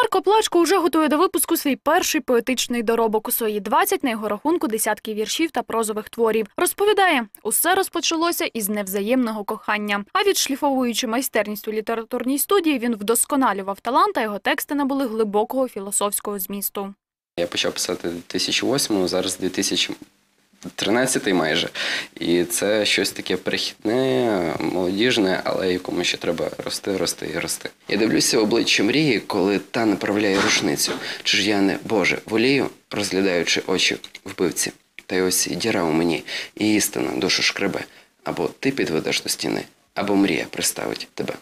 Марко Плачко уже готує до випуску свій перший поетичний доробок. У свої 20 на його рахунку десятки віршів та прозових творів. Розповідає, усе розпочалося із невзаємного кохання. А відшліфовуючи майстерність у літературній студії, він вдосконалював талант, а його тексти набули глибокого філософського змісту. Я почав писати 2008, зараз 2013 майже. І це щось таке перехідне, молодіжне, але якому ще треба рости, рости і рости. Я дивлюся обличчя мрії, коли та направляє рушницю. Чи ж я не Боже волію, розглядаючи очі вбивці. Та й ось діра у мені, і істина душу шкребе. Або ти підведеш до стіни, або мрія приставить тебе.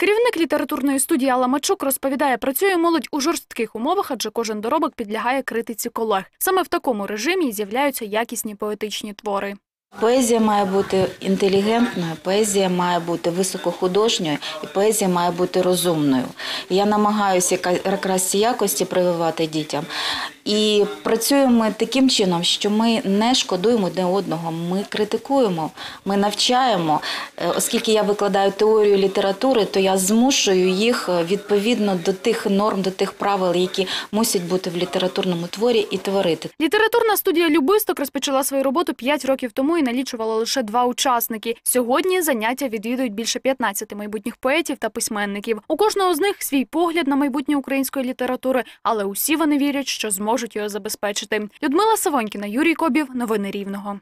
Керівник літературної студії Алла Мачук розповідає, працює молодь у жорстких умовах, адже кожен доробок підлягає критиці колег. Саме в такому режимі з'являються якісні поетичні твори. Поезія має бути інтелігентною, поезія має бути високохудожньою і поезія має бути розумною. Я намагаюся якраз ці якості прививати дітям. І працюємо таким чином, що ми не шкодуємо одне одного, ми критикуємо, ми навчаємо. Е, Оскільки я викладаю теорію літератури, то я змушую їх е, відповідно до тих норм, до тих правил, які мусять бути в літературному творі, і творити. Літературна студія Любисток розпочала свою роботу 5 років тому і налічувала лише два учасники. Сьогодні заняття відвідують більше 15 майбутніх поетів та письменників. У кожного з них свій погляд на майбутнє української літератури, але усі вони вірять, що зможуть його забезпечити. Людмила Савонькіна, Юрій Кобів. Новини Рівного.